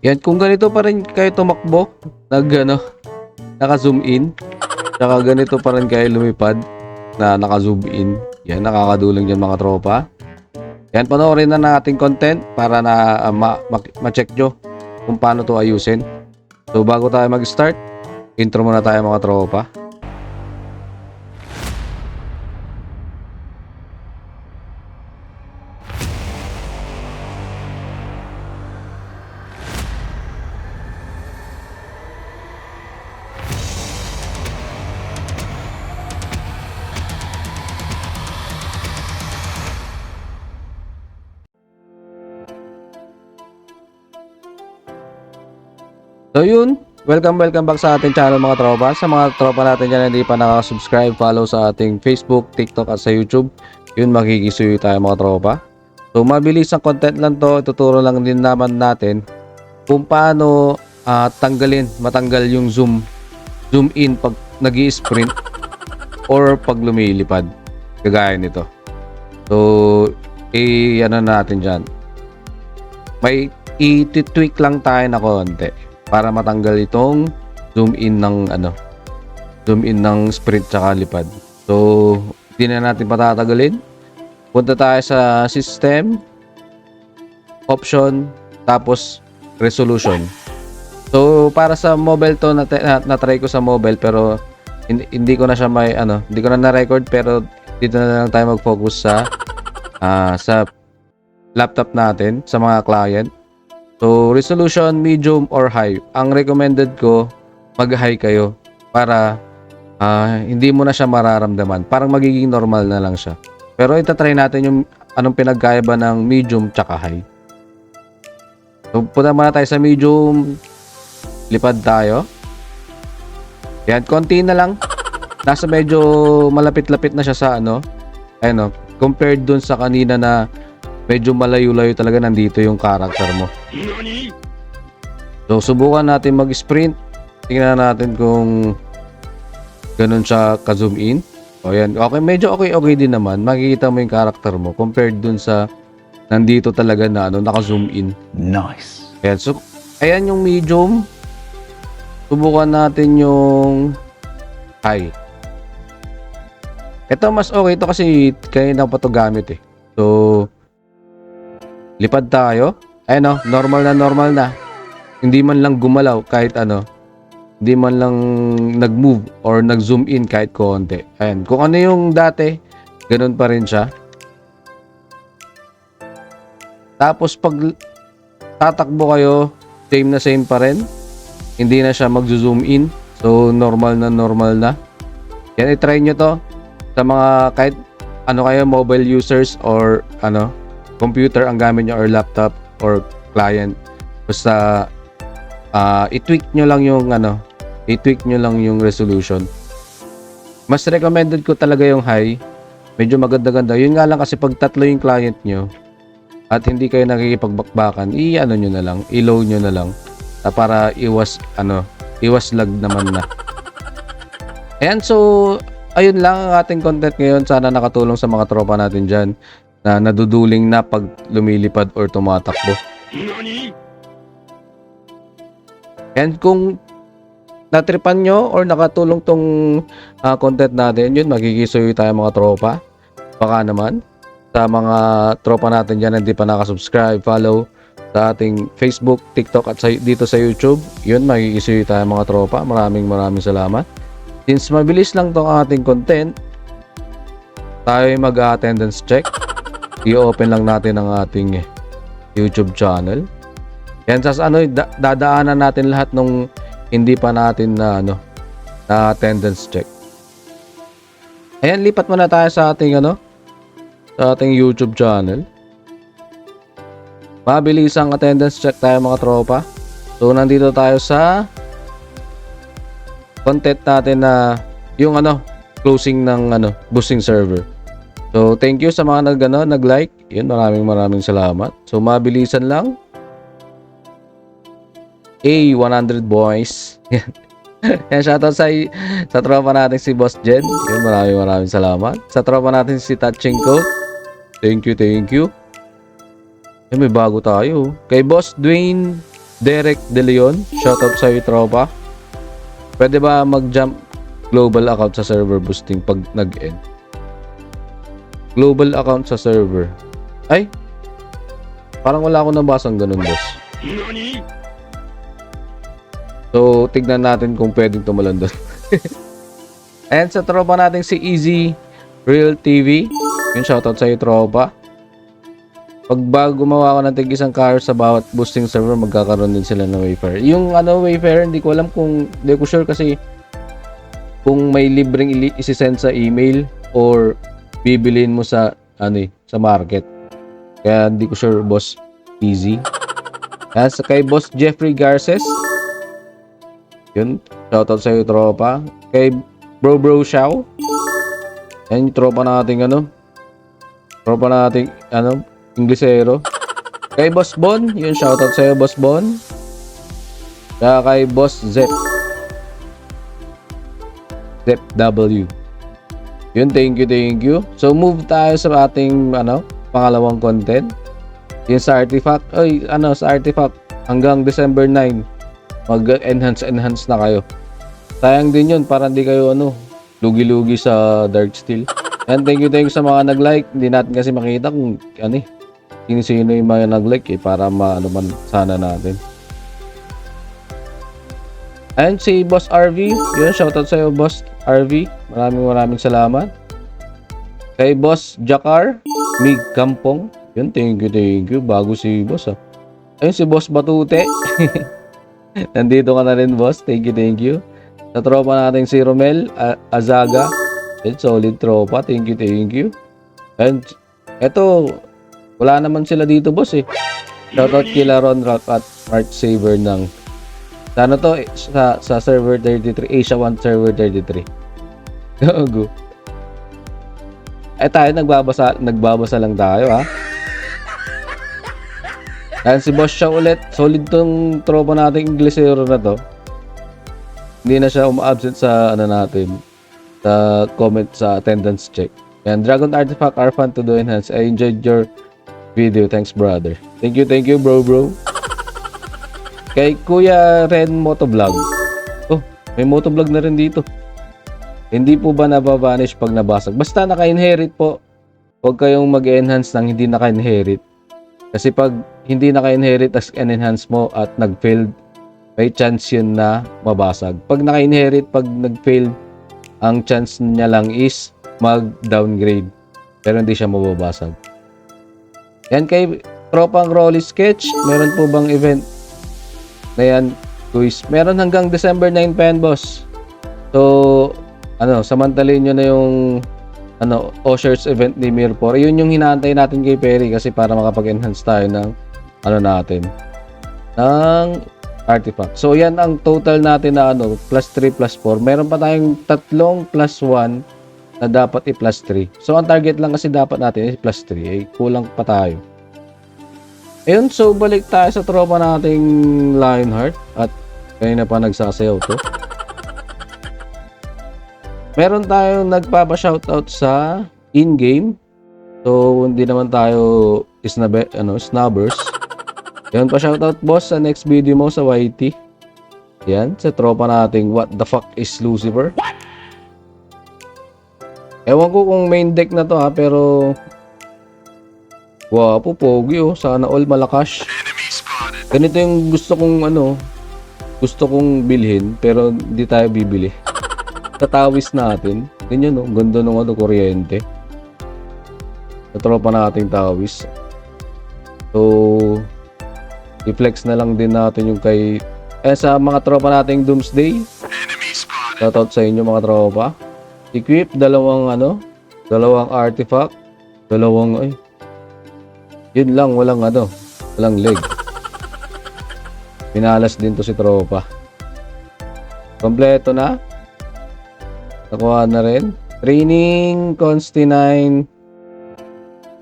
Yan, kung ganito pa rin kayo tumakbo, nag ano, naka-zoom in, tsaka ganito pa rin kayo lumipad, na naka-zoom in, yan, nakakadulong yan mga tropa. Yan, panoorin na nating content para na uh, ma- ma- ma-check nyo kung paano to ayusin. So, bago tayo mag-start, intro muna tayo mga tropa. So yun, welcome welcome back sa ating channel mga tropa. Sa mga tropa natin dyan hindi pa nakasubscribe, follow sa ating Facebook, TikTok at sa YouTube. Yun, makikisuyo tayo mga tropa. So mabilis ang content lang to, ituturo lang din naman natin kung paano ah, tanggalin, matanggal yung zoom, zoom in pag nag sprint or pag lumilipad. Kagaya nito. So, i-ano natin dyan. May i-tweak lang tayo na konti para matanggal itong zoom in ng ano zoom in ng sprint tsaka lipad. So hindi na natin patatagalin. Punta tayo sa system option tapos resolution. So para sa mobile to na, na, na try ko sa mobile pero hindi, ko na siya may ano hindi ko na na-record pero dito na lang tayo mag-focus sa ah, sa laptop natin sa mga client So, resolution, medium, or high. Ang recommended ko, mag-high kayo para ah, hindi mo na siya mararamdaman. Parang magiging normal na lang siya. Pero itatry natin yung anong pinagkaiba ng medium tsaka high. So, punta muna tayo sa medium. Lipad tayo. Yan, konti na lang. Nasa medyo malapit-lapit na siya sa ano. Ayun o, compared dun sa kanina na medyo malayo-layo talaga nandito yung character mo. So, subukan natin mag-sprint. Tingnan natin kung ganun siya ka-zoom in. O yan. Okay, medyo okay-okay din naman. Makikita mo yung character mo compared dun sa nandito talaga na ano, naka-zoom in. Nice. Ayan, so, ayan yung medium. Subukan natin yung high. Ito mas okay ito kasi kanina pa to gamit eh. So, lipad tayo. Ayan o, normal na normal na. Hindi man lang gumalaw kahit ano. Hindi man lang nag-move or nag-zoom in kahit konti. Ayan, kung ano yung dati, ganun pa rin siya. Tapos pag tatakbo kayo, same na same pa rin. Hindi na siya mag-zoom in. So, normal na normal na. Yan, i-try nyo to sa mga kahit ano kayo, mobile users or ano, computer ang gamit nyo or laptop or client. Basta ah, i-tweak nyo lang yung ano, i-tweak nyo lang yung resolution. Mas recommended ko talaga yung high. Medyo maganda-ganda. Yun nga lang kasi pag tatlo yung client nyo at hindi kayo nakikipagbakbakan, i-ano nyo na lang, i-low nyo na lang para iwas ano, iwas lag naman na. Ayan, so ayun lang ang ating content ngayon. Sana nakatulong sa mga tropa natin dyan na naduduling na pag lumilipad or tumatakbo. And kung natripan nyo or nakatulong tong ah, content natin, yun, magkikisuyo tayo mga tropa. Baka naman, sa mga tropa natin dyan na hindi pa nakasubscribe, follow sa ating Facebook, TikTok at sa, dito sa YouTube. Yun, magkikisuyo tayo mga tropa. Maraming maraming salamat. Since mabilis lang tong ating content, tayo mag-attendance check. I-open lang natin ang ating YouTube channel. Yan sa ano, da- dadaanan natin lahat nung hindi pa natin na ano, na attendance check. Ayan, lipat muna tayo sa ating ano, sa ating YouTube channel. Mabilis ang attendance check tayo mga tropa. So, nandito tayo sa content natin na yung ano, closing ng ano, boosting server. So, thank you sa mga nag, ano, nag-like. Yun, maraming maraming salamat. So, mabilisan lang. A100 boys. Yan. Yan, shoutout sa, sa tropa natin si Boss Jen. Yun, maraming maraming salamat. Sa tropa natin si Touching. Thank you, thank you. Eh, may bago tayo. Kay Boss Dwayne Derek De Leon, shoutout sa iyo tropa. Pwede ba mag-jump global account sa server boosting pag nag-end? Global account sa server. Ay, parang wala akong nabasang ganun, boss. So, tignan natin kung pwedeng tumulan doon. And sa tropa natin si Easy Real TV. Yung shoutout sa iyo, tropa. Pag bago gumawa ko ng tig isang car sa bawat boosting server, magkakaroon din sila ng Wayfair. Yung ano, Wayfair, hindi ko alam kung, hindi ko sure kasi kung may libreng isisend sa email or bibilin mo sa, ano eh, sa market. Kaya hindi ko sure, boss. Easy. Yan, sa kay boss Jeffrey Garces. Yun, shoutout sa iyo, tropa. Kay Bro Bro Xiao. Yan yung tropa nating ano. Tropa nating ano, Inglesero. Kay Boss Bon, yun shoutout sa iyo Boss Bon. Kaya kay Boss Zep. Zep W. Yun, thank you, thank you. So move tayo sa ating ano, pangalawang content. Yung sa artifact. Oy, ano, sa artifact hanggang December 9 mag-enhance enhance na kayo. Sayang din yun para hindi kayo ano, lugi-lugi sa Dark Steel. And thank you, thank you sa mga nag-like. Hindi natin kasi makita kung ano eh, sino-sino yung mga nag-like eh, para maano man sana natin. And si Boss RV, yun, shoutout sa iyo Boss RV. Maraming maraming salamat. Kay Boss Jakar, Mig Kampong. Yun, thank you, thank you. Bago si Boss ah. Ayun si Boss Batute. Nandito ka na rin, boss. Thank you, thank you. Sa tropa natin si Romel Azaga. It's solid tropa. Thank you, thank you. And eto, wala naman sila dito, boss eh. Shoutout kila Ron Rock at Mark Saver ng sa ano to, sa, sa server 33, Asia 1 server 33. Gago. Eh tayo, nagbabasa, nagbabasa lang tayo ha. Yan si boss siya ulit. Solid tong tropa nating Inglesero na to. Hindi na siya uma-absent sa ano natin. Sa comment sa attendance check. Yan, Dragon Artifact are fun to do enhance. I enjoyed your video. Thanks, brother. Thank you, thank you, bro, bro. Kay Kuya Ren Motovlog. Oh, may motovlog na rin dito. Hindi po ba nababanish pag nabasag? Basta naka-inherit po. Huwag kayong mag-enhance ng hindi naka-inherit. Kasi pag hindi naka-inherit as enhance mo at nag-failed, may chance yun na mabasag. Pag naka-inherit, pag nag-failed, ang chance niya lang is mag-downgrade. Pero hindi siya mababasag. Yan kay Tropang Rolly Sketch, meron po bang event na yan, quiz? Meron hanggang December 9 pa yan, boss. So, ano, samantalin nyo na yung ano, Oshers event ni Mirpor. Yun yung hinaantay natin kay Perry kasi para makapag-enhance tayo ng ano natin ng artifact. So yan ang total natin na ano, plus 3 plus 4. Meron pa tayong tatlong plus 1 na dapat i-plus 3. So ang target lang kasi dapat natin is plus 3. Eh, kulang pa tayo. Ayun, so balik tayo sa tropa nating Lionheart at kanina pa nagsasayaw to. Meron tayong nagpapa-shoutout sa in-game. So, hindi naman tayo isnabe, ano, snubbers. Yan pa shoutout boss sa next video mo sa YT. Yan, sa tropa nating What the fuck is Lucifer? Ewan ko kung main deck na to ha, pero Wapo, pogi oh. Sana all malakas. Ganito yung gusto kong ano, gusto kong bilhin, pero hindi tayo bibili. Tatawis natin. Ganyan oh, ganda ng ano, kuryente. Sa tropa nating tawis. So, i-flex na lang din natin yung kay eh sa mga tropa nating Doomsday. Shoutout sa inyo mga tropa. Equip dalawang ano, dalawang artifact, dalawang ay. Yun lang, walang ano, walang leg. Pinalas din to si tropa. Kompleto na. Nakuha na rin. Training Consti 9.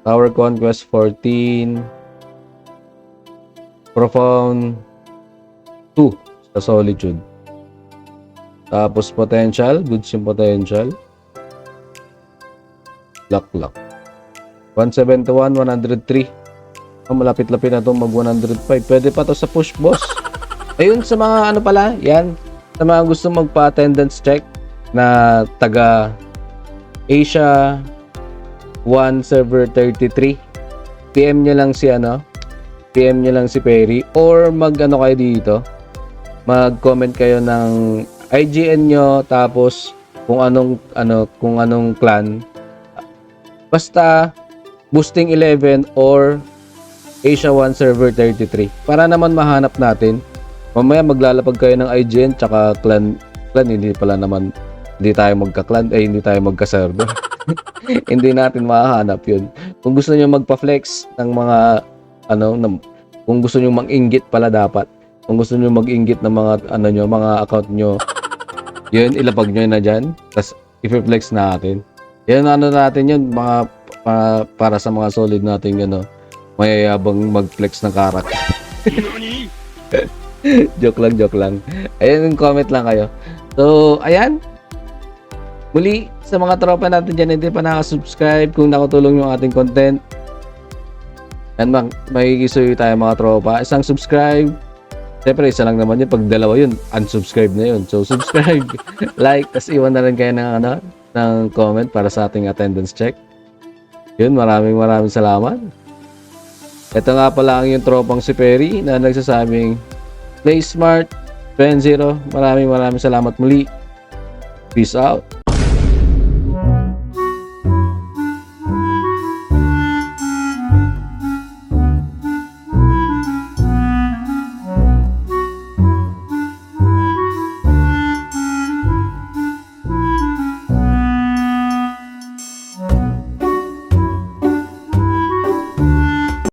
Power Conquest 14. Profound 2 sa Solitude. Tapos Potential. Goods yung Potential. Luck Luck. 171, 103. Oh, malapit-lapit na to mag 105. Pwede pa to sa push boss. Ayun, sa mga ano pala, yan. Sa mga gusto magpa-attendance check na taga Asia 1 server 33. PM nyo lang si ano, PM nyo lang si Perry or mag ano kayo dito. Mag-comment kayo ng IGN nyo tapos kung anong ano kung anong clan basta Boosting 11 or Asia 1 Server 33 para naman mahanap natin mamaya maglalapag kayo ng IGN tsaka clan clan hindi pala naman hindi tayo magka-clan eh hindi tayo magka-server. Hindi natin mahahanap yun. Kung gusto niyo magpa-flex ng mga ano ng, kung gusto niyo mag-inggit pala dapat. Kung gusto niyo mag-inggit ng mga ano nyo mga account nyo yun ilapag nyo na dyan. Tapos i-flex natin. Yan ano natin yun mga pa- para sa mga solid nating ano mayayabang mag-flex ng karak joke lang joke lang ayun comment lang kayo so ayan muli sa mga tropa natin dyan hindi pa nakasubscribe kung nakatulong yung ating content and mag makikisuyo tayo mga tropa isang subscribe Siyempre, isa lang naman yun. Pag dalawa yun, unsubscribe na yun. So, subscribe, like, tas iwan na rin kayo ng, ano, ng comment para sa ating attendance check. Yun, maraming maraming salamat. Ito nga pala ang yung tropang si Perry na nagsasabing Play smart, 2-0. Maraming maraming salamat muli. Peace out.